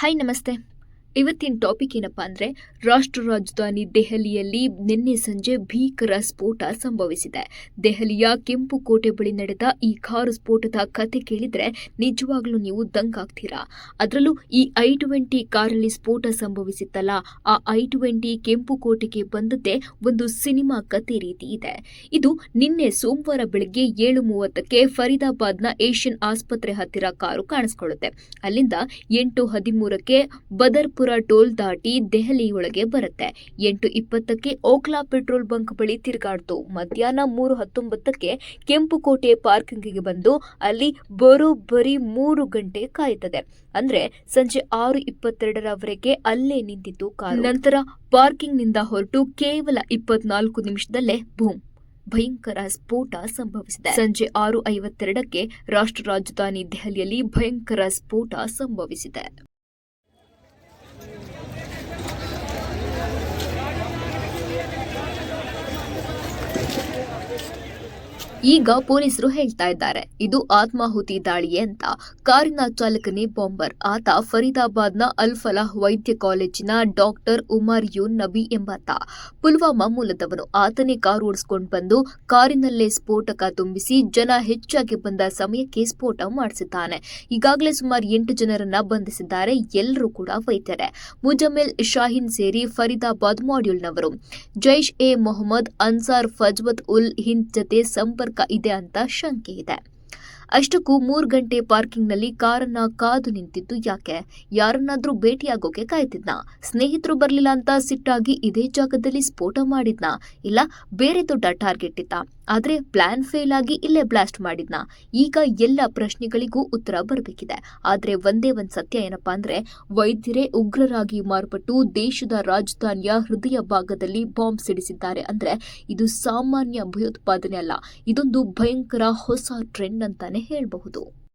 हाय नमस्ते ಇವತ್ತಿನ ಟಾಪಿಕ್ ಏನಪ್ಪಾ ಅಂದ್ರೆ ರಾಷ್ಟ್ರ ರಾಜಧಾನಿ ದೆಹಲಿಯಲ್ಲಿ ನಿನ್ನೆ ಸಂಜೆ ಭೀಕರ ಸ್ಫೋಟ ಸಂಭವಿಸಿದೆ. ದೆಹಲಿಯ ಕೆಂಪು ಕೋಟೆ ಬಳಿ ನಡೆದ ಈ ಕಾರು ಸ್ಫೋಟದ ಕತೆ ಕೇಳಿದ್ರೆ ನಿಜವಾಗ್ಲೂ ನೀವು ದಂಗಾಗ್ತೀರಾ ಅದರಲ್ಲೂ ಈ ಐ ಟ್ವೆಂಟಿ ಕಾರಲ್ಲಿ ಸ್ಫೋಟ ಸಂಭವಿಸಿತ್ತಲ್ಲ, ಆ ಐ ಟ್ವೆಂಟಿ ಕೆಂಪು ಕೋಟೆಗೆ ಬಂದದ್ದೇ ಒಂದು ಸಿನಿಮಾ ಕತೆ ರೀತಿ ಇದೆ. ಇದು ನಿನ್ನೆ ಸೋಮವಾರ ಬೆಳಗ್ಗೆ ಏಳು ಮೂವತ್ತಕ್ಕೆ ಫರೀದಾಬಾದ್ನ ಏಷ್ಯನ್ ಆಸ್ಪತ್ರೆ ಹತ್ತಿರ ಕಾರು ಕಾಣಿಸ್ಕೊಳ್ಳುತ್ತೆ. ಅಲ್ಲಿಂದ ಎಂಟು ಹದಿಮೂರಕ್ಕೆ ಬದರ್ಪುರ ಟೋಲ್ ದಾಟಿ ದೆಹಲಿ ಒಳಗೆ ಬರುತ್ತೆ. ಎಂಟು ಇಪ್ಪತ್ತಕ್ಕೆ ಓಕ್ಲಾ ಪೆಟ್ರೋಲ್ ಬಂಕ್ ಬಳಿ ತಿರುಗಾಡ್ತು. ಮಧ್ಯಾಹ್ನ ಮೂರು ಹತ್ತೊಂಬತ್ತಕ್ಕೆ ಕೆಂಪುಕೋಟೆ ಪಾರ್ಕಿಂಗ್ಗೆ ಬಂದು ಅಲ್ಲಿ ಬರೋಬ್ಬರಿ ಮೂರು ಗಂಟೆ ಕಾಯುತ್ತದೆ ಅಂದ್ರೆ ಸಂಜೆ ಆರು ಇಪ್ಪತ್ತೆರಡರವರೆಗೆ ಅಲ್ಲೇ ನಿಂತಿತ್ತು ಕಾರು. ನಂತರ ಪಾರ್ಕಿಂಗ್ನಿಂದ ಹೊರಟು ಕೇವಲ ಇಪ್ಪತ್ನಾಲ್ಕು ನಿಮಿಷದಲ್ಲೇ ಬೂಮ್! ಭಯಂಕರ ಸ್ಫೋಟ ಸಂಭವಿಸಿದೆ. ಸಂಜೆ ಆರು ಐವತ್ತೆರಡಕ್ಕೆ ರಾಷ್ಟ್ರ ರಾಜಧಾನಿ ದೆಹಲಿಯಲ್ಲಿ ಭಯಂಕರ ಸ್ಫೋಟ ಸಂಭವಿಸಿದೆ. ಈಗ ಪೊಲೀಸರು ಹೇಳ್ತಾ ಇದ್ದಾರೆ. ಇದು ಆತ್ಮಾಹುತಿ ದಾಳಿ ಅಂತ. ಕಾರಿನ ಚಾಲಕನೇ ಬಾಂಬರ್. ಆತ ಫರೀದಾಬಾದ್ನ ಅಲ್ಫಲಾಹ್ ವೈದ್ಯ ಕಾಲೇಜಿನ ಡಾಕ್ಟರ್ ಉಮರ್ ಯೂನ್ ನಬಿ ಎಂಬಾತ. ಪುಲ್ವಾಮಾ ಮೂಲದವನು ಆತನೇ ಕಾರು ಓಡಿಸ್ಕೊಂಡು ಬಂದು ಕಾರಿನಲ್ಲೇ ಸ್ಫೋಟಕ ತುಂಬಿಸಿ ಜನ ಹೆಚ್ಚಾಗಿ ಬಂದ ಸಮಯಕ್ಕೆ ಸ್ಫೋಟ ಮಾಡಿಸಿದ್ದಾನೆ. ಈಗಾಗಲೇ ಸುಮಾರು ಎಂಟು ಜನರನ್ನ ಬಂಧಿಸಿದ್ದಾರೆ. ಎಲ್ಲರೂ ಕೂಡ ವೈದ್ಯರೇ. ಮುಜಮಿಲ್ ಶಾಹಿನ್ ಸೇರಿ ಫರೀದಾಬಾದ್ ಮಾಡ್ಯೂಲ್ನವರು. ಜೈಷ್ ಎ ಮೊಹಮ್ಮದ್, ಅನ್ಸಾರ್ ಫಜ್ವತ್ ಉಲ್ ಹಿಂದ್ ಜತೆ ಸಂಪರ್ಕ ಇದೆ ಅಂತ ಶಂಕೆ ಇದೆ. ಅಷ್ಟಕ್ಕೂ ಮೂರು ಗಂಟೆ ಪಾರ್ಕಿಂಗ್ನಲ್ಲಿ ಕಾರನ್ನ ಕಾದು ನಿಂತಿದ್ದು ಯಾಕೆ? ಯಾರನ್ನಾದ್ರೂ ಭೇಟಿಯಾಗೋಕೆ ಕಾಯ್ತಿದ್ನ? ಸ್ನೇಹಿತರು ಬರಲಿಲ್ಲ ಅಂತ ಸಿಟ್ಟಾಗಿ ಇದೇ ಜಾಗದಲ್ಲಿ ಸ್ಫೋಟ ಮಾಡಿದ್ನಾ? ಇಲ್ಲ, ಬೇರೆ ದೊಡ್ಡ ಟಾರ್ಗೆಟ್ ಇತ್ತ? ಆದ್ರೆ ಪ್ಲಾನ್ ಫೇಲ್ ಆಗಿ ಇಲ್ಲೇ ಬ್ಲಾಸ್ಟ್ ಮಾಡಿದ್ನಾ? ಈಗ ಎಲ್ಲ ಪ್ರಶ್ನೆಗಳಿಗೂ ಉತ್ತರ ಬರಬೇಕಿದೆ. ಆದ್ರೆ ಒಂದೇ ಒಂದ್ ಸತ್ಯ ಏನಪ್ಪಾ ಅಂದ್ರೆ, ವೈದ್ಯರೇ ಉಗ್ರರಾಗಿ ಮಾರ್ಪಟ್ಟು ದೇಶದ ರಾಜಧಾನಿಯ ಹೃದಯ ಭಾಗದಲ್ಲಿ ಬಾಂಬ್ ಸಿಡಿಸಿದ್ದಾರೆ ಅಂದ್ರೆ ಇದು ಸಾಮಾನ್ಯ ಭಯೋತ್ಪಾದನೆ ಅಲ್ಲ. ಇದೊಂದು ಭಯಂಕರ ಹೊಸ ಟ್ರೆಂಡ್ ಅಂತಾನೆ ಹೇಳಬಹುದು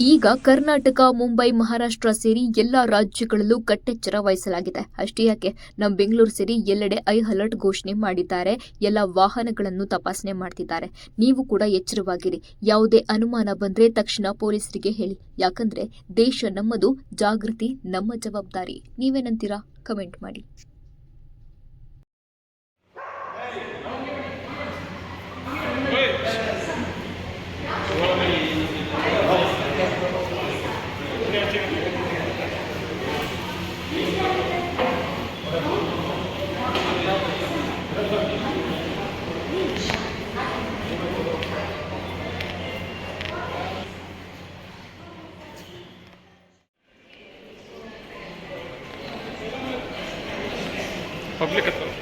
ಈಗ ಕರ್ನಾಟಕ, ಮುಂಬೈ, ಮಹಾರಾಷ್ಟ್ರ ಸೇರಿ ಎಲ್ಲಾ ರಾಜ್ಯಗಳಲ್ಲೂ ಕಟ್ಟೆಚ್ಚರ ವಹಿಸಲಾಗಿದೆ. ಅಷ್ಟೇ ಯಾಕೆ ನಮ್ಮ ಬೆಂಗಳೂರು ಸೇರಿ ಎಲ್ಲೆಡೆ ಐ ಅಲರ್ಟ್ ಘೋಷಣೆ ಮಾಡಿದ್ದಾರೆ. ಎಲ್ಲ ವಾಹನಗಳನ್ನು ತಪಾಸಣೆ ಮಾಡ್ತಿದ್ದಾರೆ. ನೀವು ಕೂಡ ಎಚ್ಚರವಾಗಿರಿ. ಯಾವುದೇ ಅನುಮಾನ ಬಂದ್ರೆ ತಕ್ಷಣ ಪೊಲೀಸರಿಗೆ ಹೇಳಿ. ಯಾಕಂದ್ರೆ ದೇಶ ನಮ್ಮದು, ಜಾಗೃತಿ ನಮ್ಮ ಜವಾಬ್ದಾರಿ. ನೀವೇನಂತೀರಾ? ಕಮೆಂಟ್ ಮಾಡಿ. complica todo.